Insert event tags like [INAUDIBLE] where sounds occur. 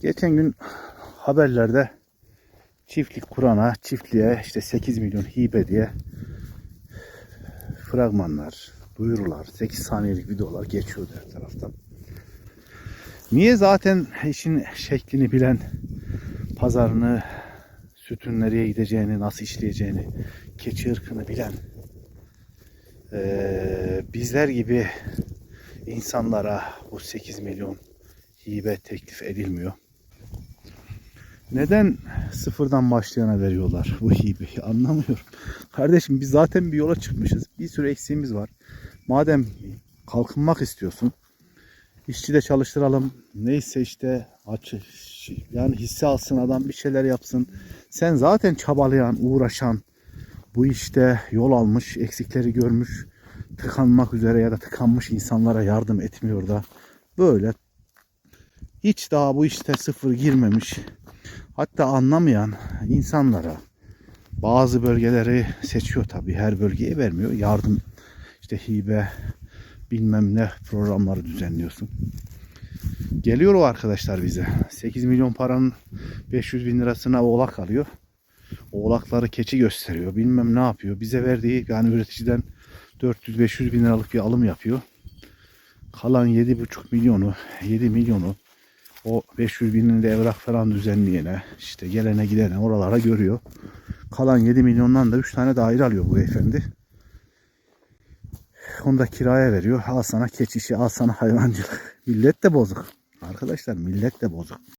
Geçen gün haberlerde çiftlik kurana çiftliğe işte 8 milyon hibe diye fragmanlar, duyurular, 8 saniyelik videolar geçiyordu her taraftan. Niye zaten işin şeklini bilen, pazarını, sütün nereye gideceğini, nasıl işleyeceğini, keçi ırkını bilen eee, bizler gibi insanlara bu 8 milyon hibe teklif edilmiyor. Neden sıfırdan başlayana veriyorlar bu hibeyi anlamıyorum. Kardeşim biz zaten bir yola çıkmışız. Bir sürü eksiğimiz var. Madem kalkınmak istiyorsun işçi de çalıştıralım. Neyse işte aç yani hisse alsın adam bir şeyler yapsın. Sen zaten çabalayan, uğraşan bu işte yol almış, eksikleri görmüş, tıkanmak üzere ya da tıkanmış insanlara yardım etmiyor da böyle hiç daha bu işte sıfır girmemiş hatta anlamayan insanlara bazı bölgeleri seçiyor tabii her bölgeye vermiyor yardım işte hibe bilmem ne programları düzenliyorsun. Geliyor o arkadaşlar bize. 8 milyon paranın 500 bin lirasına oğlak alıyor. Oğlakları keçi gösteriyor. Bilmem ne yapıyor. Bize verdiği yani üreticiden 400-500 bin liralık bir alım yapıyor. Kalan 7,5 milyonu, 7 milyonu o 500 binin de evrak falan düzenleyene, işte gelene gidene oralara görüyor. Kalan 7 milyondan da 3 tane daire alıyor bu beyefendi. Onu da kiraya veriyor. Al sana keçi işi, al sana hayvancılık. [LAUGHS] Millet de bozuk. Arkadaşlar millet de bozuk.